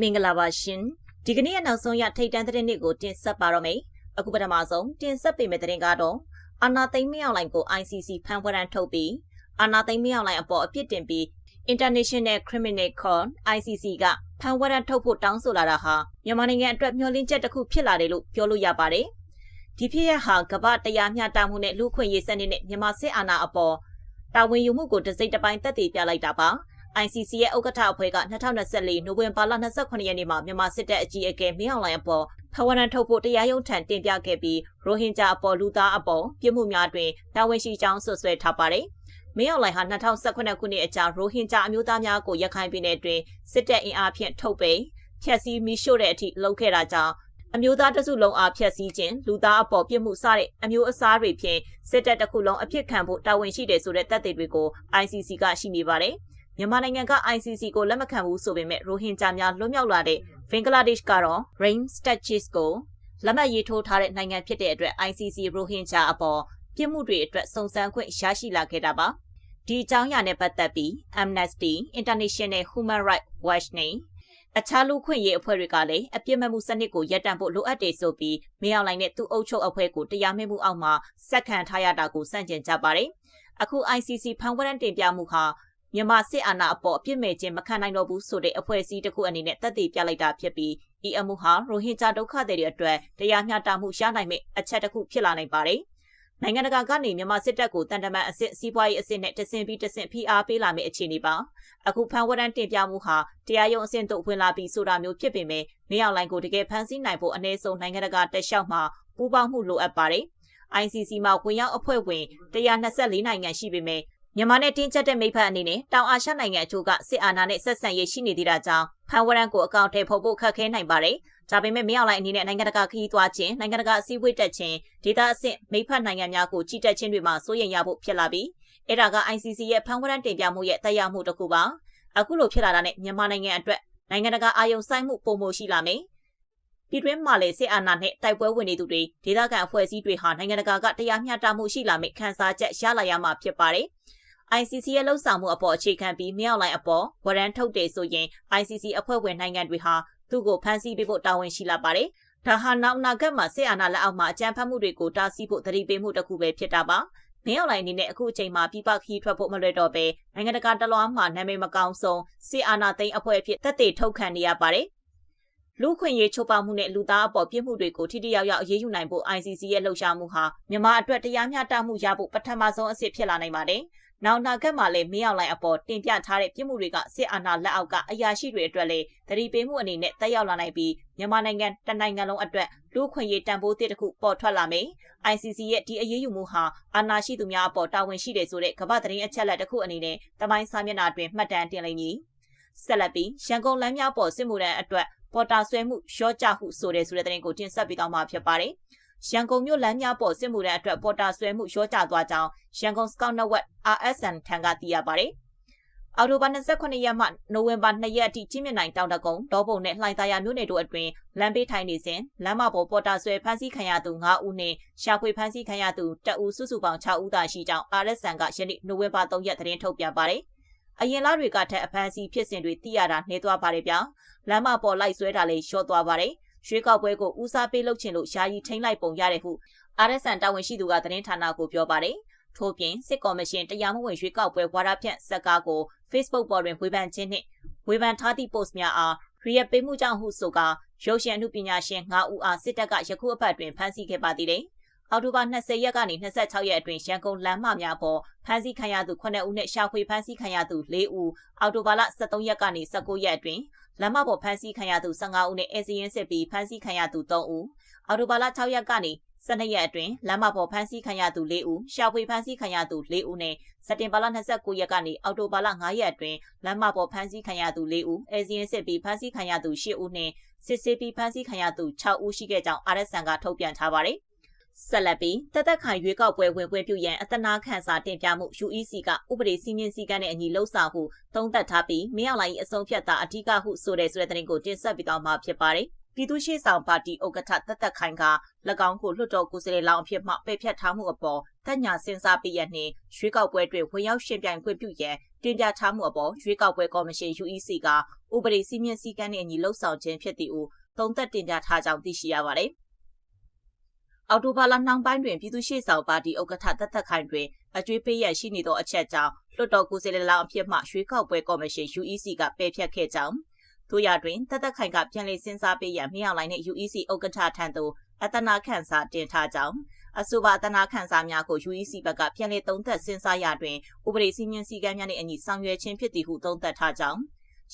မင်္ဂလာပါရှင်ဒီကနေ့ရဲ့နောက်ဆုံးရထိတ်တန်းသတင်းတွေကိုတင်ဆက်ပါတော့မယ်အခုပထမဆုံးတင်ဆက်ပေးမယ့်သတင်းကတော့အာနာသိမ့်မြောက်လိုင်းကို ICC ဖမ်းဝရမ်းထုတ်ပြီးအာနာသိမ့်မြောက်လိုင်းအပေါ်အပြစ်တင်ပြီး International Criminal Court ICC ကဖမ်းဝရမ်းထုတ်ဖို့တောင်းဆိုလာတာဟာမြန်မာနိုင်ငံအတွက်မျှော်လင့်ချက်တစ်ခုဖြစ်လာတယ်လို့ပြောလို့ရပါတယ်ဒီဖြစ်ရဟာကမ္ဘာတရားမျှတမှုနဲ့လူခွင့်ရေးစနစ်နဲ့မြန်မာစစ်အာဏာအပေါ်တာဝန်ယူမှုကိုတစိမ့်တစ်ပိုင်းသက်သေပြလိုက်တာပါ ICC ရဲ့ဥက္ကဋ္ဌအဖွဲ့က2024နိုဝင်ဘာလ28ရက်နေ့မှာမြန်မာစစ်တပ်အကြီးအကဲမင်းအောင်လှိုင်အပေါ်ဖဝရန်ထုတ်ဖို့တရားရုံးထံတင်ပြခဲ့ပြီးရိုဟင်ဂျာအပေါ်လူသားအပေါ်ပြစ်မှုများတွင်တာဝန်ရှိကြောင်းဆွဆွဲထားပါတယ်။မင်းအောင်လှိုင်ဟာ2018ခုနှစ်အကြာရိုဟင်ဂျာအမျိုးသားများကိုရခိုင်ပြည်နယ်တွင်စစ်တပ်အင်အားဖြင့်ထုတ်ပိတ်ဖျက်ဆီးမိရှို့တဲ့အထိလုပ်ခဲ့တာကြောင့်အမျိုးသားတစုလုံးအားဖျက်ဆီးခြင်းလူသားအပေါ်ပြစ်မှုစတဲ့အမျိုးအစားတွေဖြင့်စစ်တပ်တစ်ခုလုံးအဖြစ်ခံဖို့တာဝန်ရှိတယ်ဆိုတဲ့တပ်တွေတွေကို ICC ကရှိနေပါတယ်။ မြန်မာနိုင်ငံက ICC ကိုလက်မခံဘူးဆိုပေမဲ့ရိုဟင်ဂျာများလွတ်မြောက်လာတဲ့ဘင်္ဂလားဒေ့ရှ်ကတော့ Rain Statutes ကိုလက်မှတ်ရေးထိုးထားတဲ့နိုင်ငံဖြစ်တဲ့အတွက် ICC ရိုဟင်ဂျာအပေါ်ပြစ်မှုတွေအတွက်စုံစမ်းခွင့်ရရှိလာခဲ့တာပါဒီအကြောင်းအရာနဲ့ပတ်သက်ပြီး Amnesty International Human Rights Watch နဲ့အခြားလူခွင့်ရေးအဖွဲ့တွေကလည်းအပြစ်မဲ့မှုစနစ်ကိုရပ်တန့်ဖို့လိုအပ်တယ်ဆိုပြီးမင်းအောင်လှိုင်နဲ့သူ့အုပ်ချုပ်အဖွဲ့ကိုတရားမမှုအောက်မှာစက်ခံထားရတာကိုစန့်ကျင်ကြပါတယ်အခု ICC ဖန်ဝရန်တင်ပြမှုဟာ မြန်မာစစ်အာဏာအပေါ်အပြစ်မဲ့ခြင်းမခံနိုင်တော့ဘူးဆိုတဲ့အဖွဲ့အစည်းတစ်ခုအနေနဲ့တက်တည်ပြလိုက်တာဖြစ်ပြီးဤအမှုဟာရိုဟင်ဂျာဒုက္ခသည်တွေအတွက်တရားမျှတမှုရနိုင်မယ့်အချက်တစ်ခုဖြစ်လာနိုင်ပါတယ်။နိုင်ငံတကာကနေမြန်မာစစ်တပ်ကိုတန်တမန်အစစ်စီးပွားရေးအစစ်နဲ့တဆင်ပြီးတဆင်ဖိအားပေးလာမယ့်အခြေအနေပါ။အခုဖန်ဝရန်တင်ပြမှုဟာတရားရုံးအဆင့်သို့ဝင်လာပြီးဆိုတာမျိုးဖြစ်ပေမဲ့မင်းအောင်လိုင်းကိုတကယ်ဖန်ဆီးနိုင်ဖို့အ ਨੇ ဆုံးနိုင်ငံတကာတက်လျှောက်မှာပူးပေါင်းမှုလိုအပ်ပါတယ်။ ICC မှာဝင်ရောက်အဖွဲ့ဝင်124နိုင်ငံရှိပေမဲ့ မြန်မာနဲ့တင်းကျပ်တဲ့မိဖက်အနေနဲ့တောင်အာရှနိုင်ငံအချို့ကစစ်အာဏာနဲ့ဆက်ဆံရေးရှိနေသေးတာကြောင့်ဖန်ဝရန်ကိုအကောင့်ထဲဖို့ဖို့ခက်ခဲနိုင်ပါတယ်။ဒါပေမဲ့မင်းအောင်လှိုင်အနေနဲ့နိုင်ငံတကာခရီးသွားခြင်းနိုင်ငံတကာအစည်းအဝေးတက်ခြင်းဒေသအဆင့်မိဖက်နိုင်ငံများကိုကြီးတက်ခြင်းတွေမှာစိုးရိမ်ရဖို့ဖြစ်လာပြီးအဲ့ဒါက ICC ရဲ့ဖန်ဝရန်တင်ပြမှုရဲ့တက်ရောက်မှုတစ်ခုပါ။အခုလိုဖြစ်လာတာနဲ့မြန်မာနိုင်ငံအတွက်နိုင်ငံတကာအာရုံစိုက်မှုပုံမှုရှိလာမယ်။ပြည်တွင်းမှာလည်းစစ်အာဏာနဲ့တိုက်ပွဲဝင်နေသူတွေဒေသခံအဖွဲ့အစည်းတွေဟာနိုင်ငံတကာကတရားမျှတမှုရှိလာမယ့်ခံစားချက်ရလာရမှာဖြစ်ပါတယ်။ ICC ရဲ့လှုပ်ဆောင်မှုအပေါ်အခြေခံပြီးမြောက်လိုင်းအပေါ်ဝရမ်းထုတ်တယ်ဆိုရင် ICC အဖွဲ့ဝင်နိုင်ငံတွေဟာသူ့ကိုဖမ်းဆီးပေးဖို့တာဝန်ရှိလာပါတယ်။ဒါဟာနောက်နာဂတ်မှာစစ်အာဏာလက်အောက်မှာအကြမ်းဖက်မှုတွေကိုတားဆီးဖို့တတိပေးမှုတစ်ခုပဲဖြစ်တာပါ။မင်းအောင်လိုင်းအနေနဲ့အခုအချိန်မှာပြပခီးထွက်ဖို့မလွယ်တော့ပဲနိုင်ငံတကာတလွှားမှာနာမည်မကောင်းဆုံးစစ်အာဏာသိမ်းအဖွဲ့အဖြစ်တက်တည်ထုတ်ခံနေရပါတယ်။လူခွင့်ရေးချိုးဖောက်မှုနဲ့လူသားအပေါ်ပြစ်မှုတွေကိုထိထိရောက်ရောက်အရေးယူနိုင်ဖို့ ICC ရဲ့လှုပ်ရှားမှုဟာမြန်မာအတွက်တရားမျှတမှုရဖို့ပထမဆုံးအဆင့်ဖြစ်လာနိုင်ပါတယ်။ နောက်နာဂတ်မှာလည်းမင်းအောင်လိုင်းအပေါ်တင်ပြထားတဲ့ပြစ်မှုတွေကစစ်အာဏာလက်အောက်ကအရာရှိတွေအတွက်လည်းတတိပေးမှုအနေနဲ့တက်ရောက်လာနိုင်ပြီးမြန်မာနိုင်ငံတနိုင်ငံလုံးအတွက်လူခွင့်ရေးတန်ဖိုးတစ်ခုပေါ်ထွက်လာမယ်။ ICC ရဲ့ဒီအရေးယူမှုဟာအာဏာရှိသူများအပေါ်တာဝန်ရှိတယ်ဆိုတဲ့ကမ္ဘာသတင်းအချက်အလက်တစ်ခုအနေနဲ့တမိုင်းစာမျက်နှာတွင်မှတ်တမ်းတင်လိုက်မည်။ဆက်လက်ပြီးရန်ကုန်လမ်းများပေါ်စစ်မှုထမ်းအတွက်ပေါ်တာဆွဲမှုရော့ကြဟုဆိုတဲ့ဆိုတဲ့သတင်းကိုတင်ဆက်ပေးသွားမှာဖြစ်ပါတယ်။ ရန်ကုန်မြို့လမ်းများပေါ်စစ်မှုထမ်းအတွက်ပေါ်တာဆွဲမှုရောကျသွားကြောင်းရန်ကုန် Scout Network RSN ထံကသိရပါတယ်။အော်တိုဘာ29ရက်မှနိုဝင်ဘာ2ရက်အထိချင်းမြနိုင်တောင်တကုံဒေါပုံနဲ့လှိုင်သာယာမြို့နယ်တို့အတွင်းလမ်းဘေးထိုင်နေစဉ်လမ်းမပေါ်ပေါ်တာဆွဲဖမ်းဆီးခံရသူ9ဦးနဲ့ရှာဖွေဖမ်းဆီးခံရသူ2ဦးစုစုပေါင်း6ဦးသာရှိကြောင်း RSN ကယနေ့နိုဝင်ဘာ3ရက်သတင်းထုတ်ပြန်ပါတယ်။အရင်လတွေကထက်အဖမ်းဆီးဖြစ်စဉ်တွေသိရတာနှဲသွားပါတယ်ဗျာ။လမ်းမပေါ်လိုက်ဆွဲတာလည်းလျှော့သွားပါတယ်။ ရွေးကောက်ပွဲကိုဦးစားပေးလုပ်ချင်လို့ယာယီထိန်းလိုက်ပုံရတယ်ဟု RSN တာဝန်ရှိသူကသတင်းဌာနကိုပြောပါတယ်။ထို့ပြင်စစ်ကော်မရှင်တရားမဝင်ရွေးကောက်ပွဲဝါဒဖြန့်စက်ကားကို Facebook ပေါ်တွင်ဝေဖန်ခြင်းနှင့်ဝေဖန်ထားသည့် post များအားရီယပေးမှုကြောင့်ဟုဆိုကာရုပ်ရှင်အမှုပညာရှင်9ဦးအားစစ်တပ်ကယခုအပတ်တွင်ဖမ်းဆီးခဲ့ပါသေးတယ်။အောက်တိုဘာ20ရက်ကနေ26ရက်အတွင်းရန်ကုန်လမ်းမများပေါ်ဖမ်းဆီးခံရသူ9ဦးနဲ့ရှာဖွေဖမ်းဆီးခံရသူ4ဦးအောက်တိုဘာလ23ရက်ကနေ19ရက်အတွင်း လမ်းမပေါ်ဖမ်းဆီးခံရသူ15ဦးနဲ့အဲစီရင်စစ်ပြီးဖမ်းဆီးခံရသူ3ဦးအော်တိုဘာလ6ရက်ကနေ12ရက်အတွင်းလမ်းမပေါ်ဖမ်းဆီးခံရသူ4ဦးရှာဖွေဖမ်းဆီးခံရသူ4ဦးနဲ့စက်တင်ဘာလ29ရက်ကနေအောက်တိုဘာလ9ရက်အတွင်းလမ်းမပေါ်ဖမ်းဆီးခံရသူ4ဦးအဲစီရင်စစ်ပြီးဖမ်းဆီးခံရသူ10ဦးနဲ့စစ်ဆေးပြီးဖမ်းဆီးခံရသူ6ဦးရှိခဲ့ကြောင်း RSN ကထုတ်ပြန်ထားပါတယ် ဆက်လက်ပြီးတသက်ခိုင်ရွေးကောက်ပွဲဝင်ခွင့်ပြုရန်အတနာခန့်စာတင်ပြမှု UEC ကဥပဒေစည်းမျဉ်းစည်းကမ်းနဲ့အညီလှုပ်ဆောင်မှုသုံးသပ်ထားပြီးမင်းအောင်လှိုင်၏အဆုံးဖြတ်တာအဓိကဟုဆိုတဲ့ဆိုတဲ့သတင်းကိုတင်ဆက်ပြီးတော့မှာဖြစ်ပါတယ်။ပြည်သူ့ရှေ့ဆောင်ပါတီဥက္ကဋ္ဌတက်တက်ခိုင်က၎င်းကိုလွှတ်တော်ကိုယ်စားလှယ်လောင်းအဖြစ်မှပယ်ဖျက်ထားမှုအပေါ်တက်ညာစဉ်းစားပြီးရနှင့်ရွေးကောက်ပွဲတွင်ဝင်ရောက်ရှင်ပြိုင်ခွင့်ပြုရန်တင်ပြထားမှုအပေါ်ရွေးကောက်ပွဲကော်မရှင် UEC ကဥပဒေစည်းမျဉ်းစည်းကမ်းနှင့်အညီလှုပ်ဆောင်ခြင်းဖြစ်သည့်ဦးသုံးသက်တင်ပြထားကြောင်းသိရှိရပါသည်။ အော်တိုဘာလနှောင်းပိုင်းတွင်ပြည်သူ့ရှေ့ဆောင်ပါတီဥက္ကဋ္ဌတက်သက်ခိုင်တွင်အကျွေးပေးရရှိနေသောအချက်ကြောင့်လွှတ်တော်ကိုယ်စားလှယ်လောင်းအဖြစ်မှရွေးကောက်ပွဲကော်မရှင် UEC ကပယ်ဖျက်ခဲ့ကြောင်းတို့ရတွင်တက်သက်ခိုင်ကပြန်လည်စဉ်းစားပေးရန်မြောက်လိုင်းနှင့် UEC ဥက္ကဋ္ဌထံသို့အတနာခန့်စာတင်ထားကြောင်းအဆိုပါအတနာခန့်စာများကို UEC ဘက်ကပြန်လည်သုံးသပ်စဉ်းစားရတွင်ဥပဒေစည်းမျဉ်းစည်းကမ်းများနှင့်အညီဆောင်ရွက်ခြင်းဖြစ်သည်ဟုသုံးသပ်ထားကြောင်း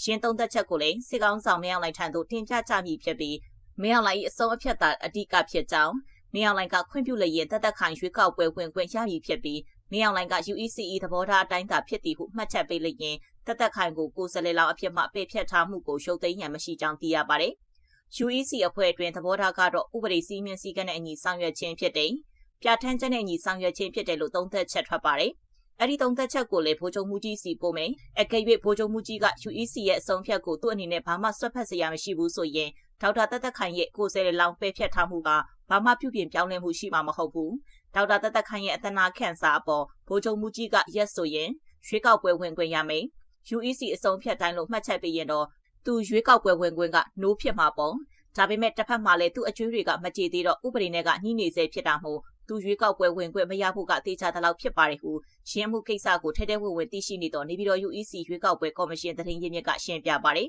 ရှင်းသုံးသက်ချက်ကိုလည်းစစ်ကောင်ဆောင်မြောက်လိုင်းထံသို့တင်ပြကြမည်ဖြစ်ပြီးမြောက်လိုင်း၏အစုံအဖြတ်သာအဓိကဖြစ်ကြောင်း မြောက်လိုင်းကခွင့်ပြုလျက်တက်သက်ခိုင်ရွေးကောက်ပွဲဝင်ခွင့်ရမည်ဖြစ်ပြီးမြောက်လိုင်းက UEC သဘောထားအတိုင်းသာဖြစ်သည်ဟုမှတ်ချက်ပေးလျက်တက်သက်ခိုင်ကိုကိုယ်စားလှယ်လောင်းအဖြစ်မှပယ်ဖျက်ထားမှုကိုရှုပ်သိမ်းရန်မရှိကြောင်းသိရပါတယ်။ UEC အဖွဲ့အတွင်းသဘောထားကတော့ဥပဒေစည်းမျဉ်းစည်းကမ်းနဲ့အညီဆောင်ရွက်ခြင်းဖြစ်တယ်။ပြဋ္ဌာန်းချက်နဲ့အညီဆောင်ရွက်ခြင်းဖြစ်တယ်လို့သုံးသပ်ချက်ထွက်ပါတယ်။အဲ့ဒီသုံးသက်ချက်ကိုလည်းဗိုလ်ချုပ်မှုကြီးစီပို့မယ်။အကယ်၍ဗိုလ်ချုပ်မှုကြီးက UEC ရဲ့အဆုံးဖြတ်ကိုသူ့အနေနဲ့ဘာမှဆွတ်ဖက်စရာမရှိဘူးဆိုရင် ဒေါက်တာတက်တက်ခိုင်ရဲ့ကိုယ်စားလှယ်လောင်းပယ်ဖျက်ထားမှုကဘာမှပြုပြင်ပြောင်းလဲမှုရှိမှာမဟုတ်ဘူး။ဒေါက်တာတက်တက်ခိုင်ရဲ့အတနာခန့်စာအပေါ်ဗိုလ်ချုပ်မှုကြီးကရက်ဆိုရင်ရွှေကောက်ပွဲဝင်ခွင့်ရမယ်။ UEC အစုံဖြတ်တိုင်းလို့မှတ်ချက်ပေးရင်တော့သူရွေးကောက်ပွဲဝင်ခွင့်ကနိုးဖြစ်မှာပေါ့ဒါပေမဲ့တစ်ဖက်မှာလည်းသူ့အကျွေးတွေကမကြေသေးတော့ဥပဒေနဲ့ကညှိနေစေဖြစ်တာမို့သူရွေးကောက်ပွဲဝင်ခွင့်မရဖို့ကတေချာတလောက်ဖြစ်ပါတယ်ဟုရင်းမှုကိစ္စကိုထဲထဲဝင်ဝင်သိရှိနေတော့နေပြည်တော် UEC ရွေးကောက်ပွဲကော်မရှင်သတင်းရင်းမြစ်ကရှင်းပြပါတယ်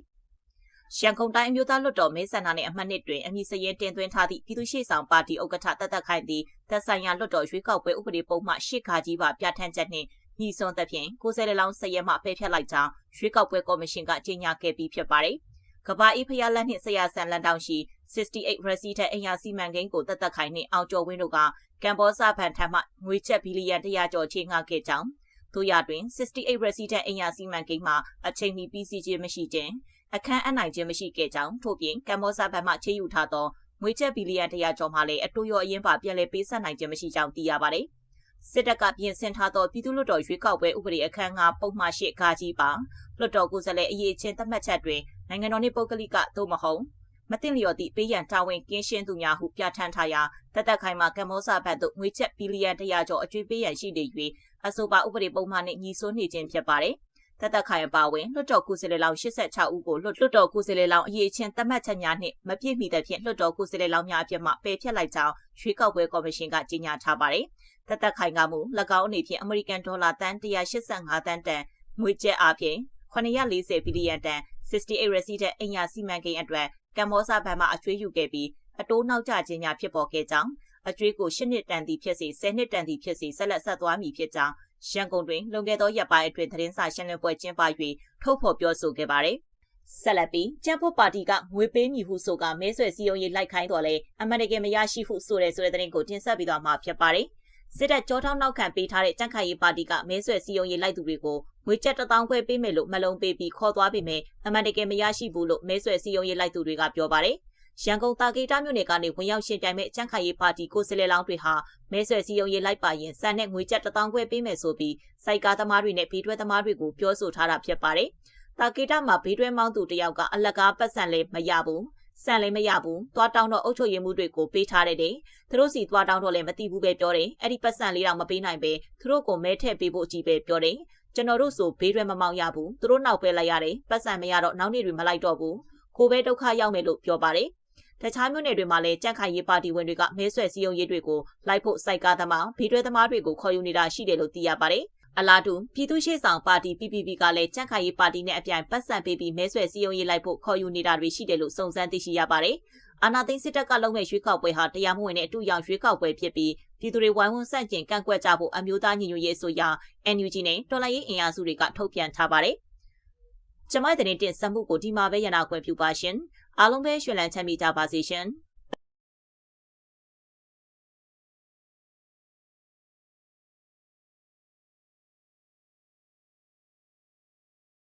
ရှန်ကုန်တိုင်းအမျိုးသားလွှတ်တော်မဲဆန္ဒနယ်အမှတ်နှစ်တွင်အမည်စရင်တင်သွင်းထားသည့်ပြည်သူ့ရှေ့ဆောင်ပါတီဥက္ကဋ္ဌတသက်ခိုင်သည်သက်ဆိုင်ရာလွှတ်တော်ရွေးကောက်ပွဲဥပဒေပုံမှန်၈ခါကြီးပါပြဋ္ဌာန်းချက်နှင့်ညီစွန်သဖြင့်ကိုယ်စားလှယ်လောင်းစရဲမှပယ်ဖျက်လိုက်ကြောင်းရွေးကောက်ပွဲကော်မရှင်ကကြေညာခဲ့ပြီးဖြစ်ပါတယ်။ကဘာအေးဖျားလက်နှင့်ဆရာဆန်လန်တောင်ရှိ68 Resident အင်ယာစီမံကိန်းကိုတက်တက်ခိုင်နှင့်အောင်ကျော်ဝင်းတို့ကကမ်ဘောဇဘန်ထံမှငွေချက်ဘီလီယံ100ကျော်ချေငှားခဲ့ကြောင်းတို့ရတွင်68 Resident အင်ယာစီမံကိန်းမှာအချိန်မီပြီးစီးခြင်းမရှိခြင်း အခန်းအနိုင်ခြင်းမရှိခဲ့ကြောင်းထို့ပြင်ကမ်ဘောဇဘန်မှချေယူထားသောငွေချက်ဘီလီယံ100ကျော်မှလည်းအတူရောအရင်ပါပြန်လည်ပေးဆက်နိုင်ခြင်းမရှိကြောင်းသိရပါတယ်။စစ်တပ်ကပြင်ဆင်ထားသောပြည်သူ့လွှတ်တော်ရွေးကောက်ပွဲဥပဒေအခန်း၅ပုံမှန်၈ခါကြီးပါလွှတ်တော်ကိုယ်စားလှယ်အရေးချင်းသတ်မှတ်ချက်တွင်နိုင်ငံတော်နှင့်ပုဂ္ဂလိကသို့မဟုတ်မတင်လျော်သည့်ပေးရန်တာဝန်ကင်းရှင်းသူများဟုပြဋ္ဌာန်းထားရာတသက်ခိုင်မှာကမ္ဘောဇဘတ်သို့ငွေချက်ဘီလီယံ100ကျော်အကျွေးပေးရန်ရှိနေ၍အဆိုပါဥပဒေပုံမှန်နှင့်ညီစွန်းနေခြင်းဖြစ်ပါတယ် တသက်ခိုင်အပါဝင်လွှတ်တော်ကိုယ်စားလှယ်လောင်း86ဦးကိုလွှတ်တော်ကိုယ်စားလှယ်လောင်းအရေးချင်းသတ်မှတ်ချက်များနှင့်မပြည့်မီသဖြင့်လွှတ်တော်ကိုယ်စားလှယ်လောင်းများအပြစ်မှပယ်ဖျက်လိုက်ကြောင်းရွေးကောက်ပွဲကော်မရှင်ကကြေညာထားပါတယ်။တသက်ခိုင်ကမှု၎င်းအနေဖြင့်အမေရိကန်ဒေါ်လာတန်185တန်တန်ငွေကျပ်အားဖြင့်940ဘီလီယံတန်68 resident အင်ယာစီမံကိန်းအတွက်ကမ္ဘောဇဘဏ်မှအကျွေးယူခဲ့ပြီးအတိုးနောက်ကျခြင်းများဖြစ်ပေါ်ခဲ့ကြောင်းအကျွေးကို10နှစ်တန်သည်ဖြစ်စေ10နှစ်တန်သည်ဖြစ်စေဆက်လက်ဆက်သွားမည်ဖြစ်ကြောင်း ရန်ကုန်တွင်လွန်ခဲ့သောရက်ပိုင်းအတွင်းသတင်းစာရှင်းလင်းပွဲကျင်းပ၍ထုတ်ဖော်ပြောဆိုခဲ့ပါတယ်။ဆက်လက်ပြီးကျန်းဖို့ပါတီကငွေပေးမည်ဟုဆိုကမဲဆွယ်စည်းရုံးရေးလိုက်ခိုင်းတော်လဲအမေရိကန်မရရှိဟုဆိုတဲ့ဆိုတဲ့သတင်းကိုတင်ဆက်ပြီးတော့မှာဖြစ်ပါတယ်။စစ်တပ်ကြောထောင်းနောက်ခံပေးထားတဲ့ကြန့်ခိုင်ရေးပါတီကမဲဆွယ်စည်းရုံးရေးလိုက်သူတွေကိုငွေကျပ်1000ခွဲပေးမယ်လို့မလုံးပေးပြီးခေါ်သွားပြီးမယ်အမေရိကန်မရရှိဘူးလို့မဲဆွယ်စည်းရုံးရေးလိုက်သူတွေကပြောပါတယ်။ ရန်ကုန်တာဂေတာမြို့နယ်ကနေဝင်ရောက်ရှင်ပြိုင်မဲ့ကြန့်ခိုင်ရေးပါတီကိုယ်စားလှယ်လောင်းတွေဟာမဲဆွယ်စည်းရုံးရေးလိုက်ပါရင်စံနဲ့ငွေကျပ်1000ခွဲပေးမယ်ဆိုပြီးစိုက်ကားသမားတွေနဲ့ဘေးတွဲသမားတွေကိုပြောဆိုထားတာဖြစ်ပါတယ်။တာဂေတာမှာဘေးတွဲမောင်းသူတယောက်ကအလကားပတ်စံလေးမရဘူး။ဆန်လည်းမရဘူး။သွားတောင်းတော့အုပ်ချုပ်ရေးမှုတွေကိုပေးထားတဲ့တဲ့။သူတို့စီသွားတောင်းတော့လည်းမသိဘူးပဲပြောတယ်။အဲ့ဒီပတ်စံလေးတော့မပေးနိုင်ပဲသူတို့ကိုမဲထည့်ပေးဖို့အကြီးပဲပြောတယ်။ကျွန်တော်တို့ဆိုဘေးတွဲမမောင်းရဘူး။သူတို့နောက်ပဲလိုက်ရတယ်။ပတ်စံမရတော့နောက်နေ့တွေမလိုက်တော့ဘူး။ကိုပဲဒုက္ခရောက်မယ်လို့ပြောပါတယ်။ တခြားမြို့နယ်တွေမှာလည်းကြန့်ခိုင်ရေးပါတီဝင်တွေကမဲဆွယ်စည်းရုံးရေးတွေကိုလိုက်ဖို့စိုက်ကားသမား၊ဗီတွဲသမားတွေကိုခေါ်ယူနေတာရှိတယ်လို့သိရပါတယ်။အလားတူပြည်သူ့ရှေ့ဆောင်ပါတီ PPP ကလည်းကြန့်ခိုင်ရေးပါတီနဲ့အပြိုင်ပတ်စံပေးပြီးမဲဆွယ်စည်းရုံးရေးလိုက်ဖို့ခေါ်ယူနေတာတွေရှိတယ်လို့စုံစမ်းသိရှိရပါတယ်။အာနာသိန်းစစ်တပ်ကလုံးမဲ့ရွေးကောက်ပွဲဟာတရားမဝင်တဲ့အတူရောင်ရွေးကောက်ပွဲဖြစ်ပြီးပြည်သူတွေဝိုင်းဝန်းဆန့်ကျင်ကန့်ကွက်ကြဖို့အမျိုးသားညီညွတ်ရေးအစိုးရ NUG နဲ့တော်လှန်ရေးအင်အားစုတွေကထုတ်ပြန်ထားပါတယ်။ကျမတဲ့တင်ဆက်မှုကိုဒီမှာပဲရနာခွင့်ပြုပါရှင်။ အားလုံးပဲရွှေလန်းချမ်းမြေကြပါစေရှင်။